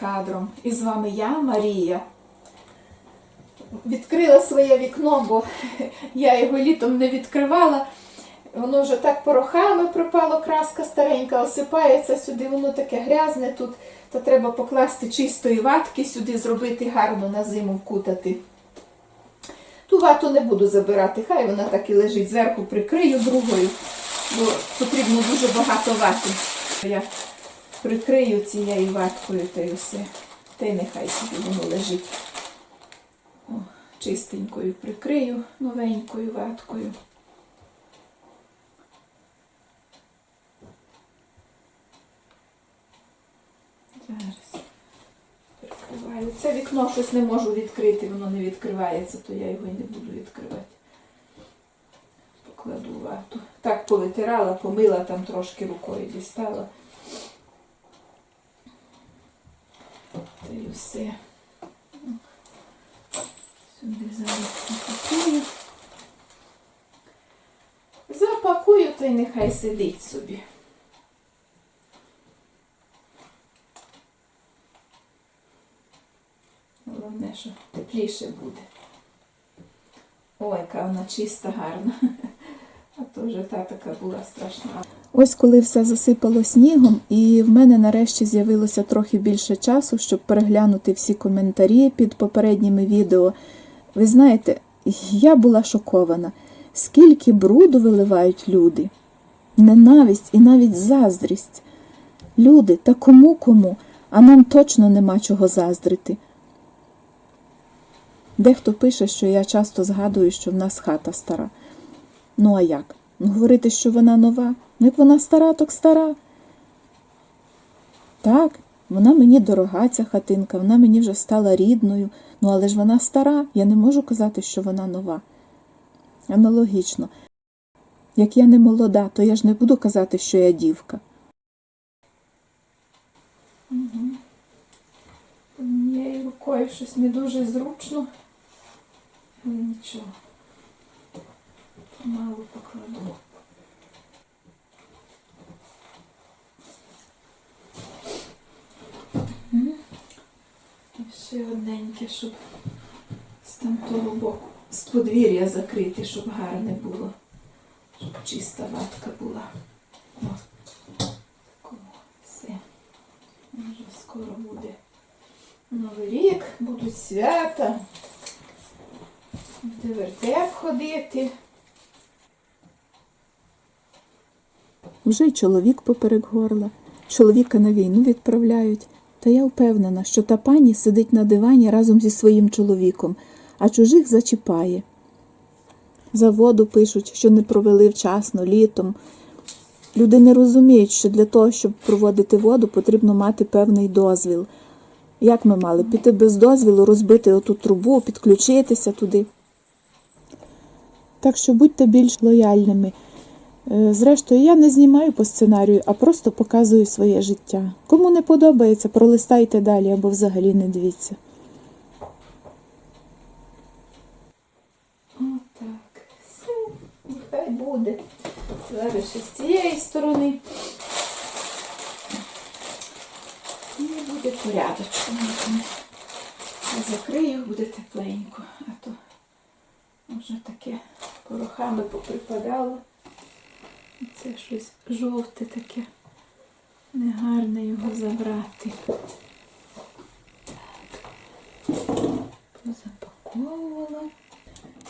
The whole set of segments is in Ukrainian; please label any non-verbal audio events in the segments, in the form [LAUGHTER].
кадром. І з вами я, Марія. Відкрила своє вікно, бо [LAUGHS] я його літом не відкривала. Воно вже так порохами пропало, краска старенька, осипається сюди, воно таке грязне тут. То треба покласти чистої ватки сюди, зробити гарно на зиму вкутати. Ту вату не буду забирати, хай вона так і лежить зверху, прикрию другою, бо потрібно дуже багато вати. Я прикрию цією ваткою та й усе. Та й нехай собі воно лежить. О, чистенькою прикрию новенькою ваткою. Зараз прикриваю. Це вікно щось не можу відкрити, воно не відкривається, то я його і не буду відкривати. Покладу вату. Так повитирала, помила там трошки рукою дістала. Та й все. Сюди зараз запакую. Запакую, та й нехай сидить собі. Головне, що тепліше буде. Ой, яка вона чиста, гарна. А то вже та така була страшна. Ось коли все засипало снігом, і в мене нарешті з'явилося трохи більше часу, щоб переглянути всі коментарі під попередніми відео. Ви знаєте, я була шокована, скільки бруду виливають люди. Ненависть і навіть заздрість. Люди, та кому кому, а нам точно нема чого заздрити. Дехто пише, що я часто згадую, що в нас хата стара. Ну а як? Ну, говорити, що вона нова. Ну, як вона стара, так стара. Так, вона мені дорога, ця хатинка, вона мені вже стала рідною. Ну, але ж вона стара, я не можу казати, що вона нова. Аналогічно. Як я не молода, то я ж не буду казати, що я дівка. Угу. Однією рукою щось не дуже зручно. Але нічого. Помалу покладу. І ще одненьке, щоб з тамтого боку, з подвір'я закрити, щоб гарне було. Щоб чиста ватка була. О. Все. Вже скоро буде Новий рік, будуть свята. Буде вертеп ходити. Вже й чоловік поперек горла. Чоловіка на війну відправляють. Та я впевнена, що та пані сидить на дивані разом зі своїм чоловіком, а чужих зачіпає. За воду пишуть, що не провели вчасно, літом. Люди не розуміють, що для того, щоб проводити воду, потрібно мати певний дозвіл. Як ми мали піти без дозвілу, розбити оту трубу, підключитися туди. Так що будьте більш лояльними. Е, Зрештою, я не знімаю по сценарію, а просто показую своє життя. Кому не подобається, пролистайте далі або взагалі не дивіться. Отак. Все, нехай буде. Зараз ще з цієї сторони. І буде порядочку. Закрию, буде тепленько, а то вже таке порохами поприпадало. Це щось жовте таке. Негарне його забрати. Позапаковувала.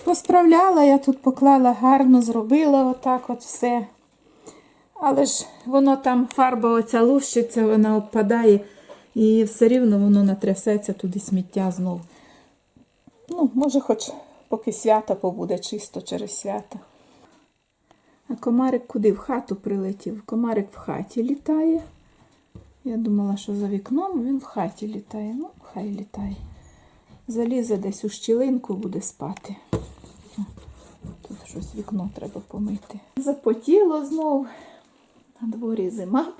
Посправляла, я тут поклала гарно, зробила отак от все. Але ж воно там фарба оця лущиться, вона опадає, і все рівно воно натрясеться туди сміття знов. Ну, може, хоч поки свята побуде, чисто через свята. А комарик куди? В хату прилетів. Комарик в хаті літає. Я думала, що за вікном він в хаті літає. Ну, хай літає. Залізе десь у щілинку, буде спати. Тут щось вікно треба помити. Запотіло знов. На дворі зима.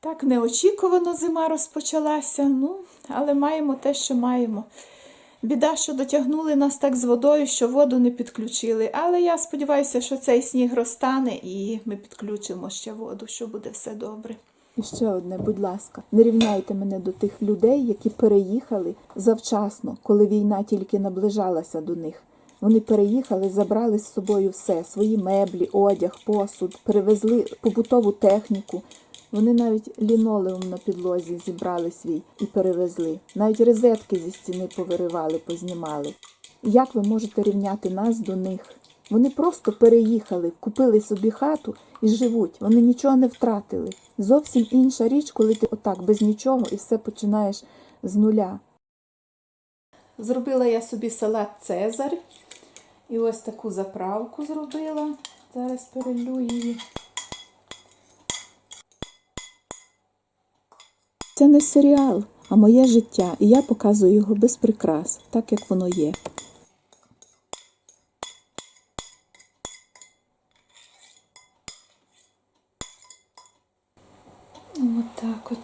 Так неочікувано зима розпочалася. Ну, але маємо те, що маємо. Біда, що дотягнули нас так з водою, що воду не підключили. Але я сподіваюся, що цей сніг розтане і ми підключимо ще воду, що буде все добре. І ще одне, будь ласка, не рівняйте мене до тих людей, які переїхали завчасно, коли війна тільки наближалася до них. Вони переїхали, забрали з собою все: свої меблі, одяг, посуд, перевезли побутову техніку. Вони навіть лінолеум на підлозі зібрали свій і перевезли. Навіть розетки зі стіни повиривали, познімали. Як ви можете рівняти нас до них? Вони просто переїхали, купили собі хату і живуть. Вони нічого не втратили. Зовсім інша річ, коли ти отак без нічого і все починаєш з нуля. Зробила я собі салат Цезарь. І ось таку заправку зробила. Зараз перелю її. Це не серіал, а моє життя, і я показую його без прикрас, так як воно є. От так от.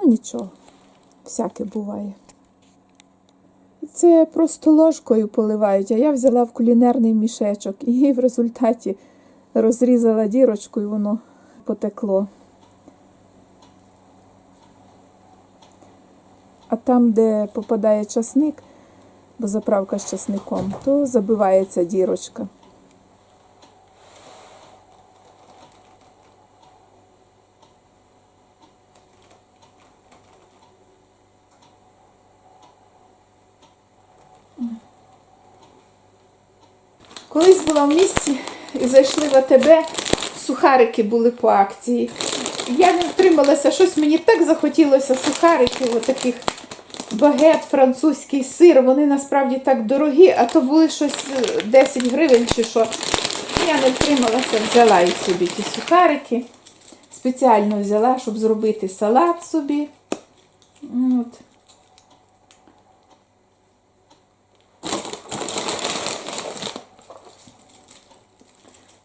Ну нічого, всяке буває. Це просто ложкою поливають, а я взяла в кулінарний мішечок і в результаті розрізала дірочку і воно потекло. А там, де попадає часник, бо заправка з часником, то забивається дірочка. Колись була в місті і зайшли в АТБ, сухарики були по акції. Я не втрималася, щось мені так захотілося сухариків, отаких багет, французький сир. Вони насправді так дорогі, а то були щось е, 10 гривень чи що. Я не втрималася, взяла їх собі ті сухарики. Спеціально взяла, щоб зробити салат собі. От.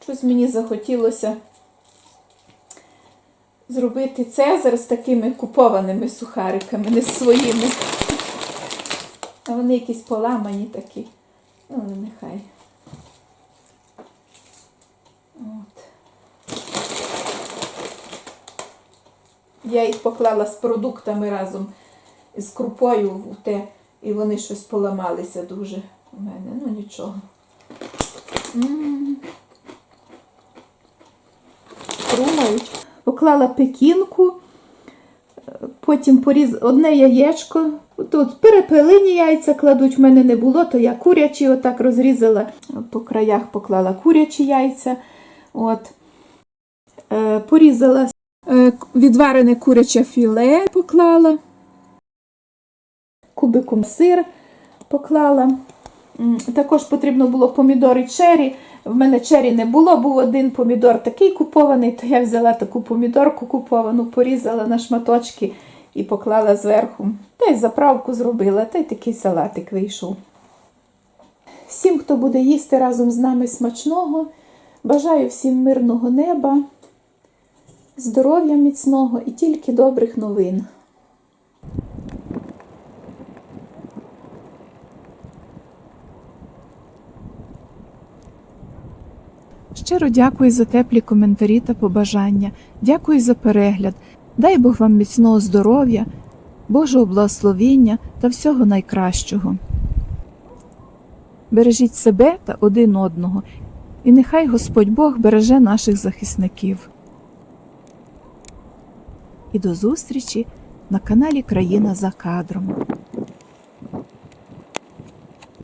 Щось мені захотілося зробити цезар з такими купованими сухариками, не своїми. А вони якісь поламані такі. Ну, але нехай. От. Я їх поклала з продуктами разом з крупою в те, і вони щось поламалися дуже у мене. Ну нічого. М. Хрумають. Поклала пекінку, потім поріз одне яєчко. Тут перепелині яйця кладуть, в мене не було, то я курячі отак розрізала. По краях поклала курячі яйця. От. Е, порізала е, відварене куряче філе поклала. Кубиком сир поклала. Також потрібно було помідори чері. В мене чері не було, був один помідор такий купований, то я взяла таку помідорку куповану, порізала на шматочки і поклала зверху. Та й заправку зробила, та й такий салатик вийшов. Всім, хто буде їсти разом з нами смачного, бажаю всім мирного неба, здоров'я міцного і тільки добрих новин. Щиро дякую за теплі коментарі та побажання. Дякую за перегляд. Дай Бог вам міцного здоров'я, Божого благословіння та всього найкращого. Бережіть себе та один одного, і нехай Господь Бог береже наших захисників. І до зустрічі на каналі Країна за кадром.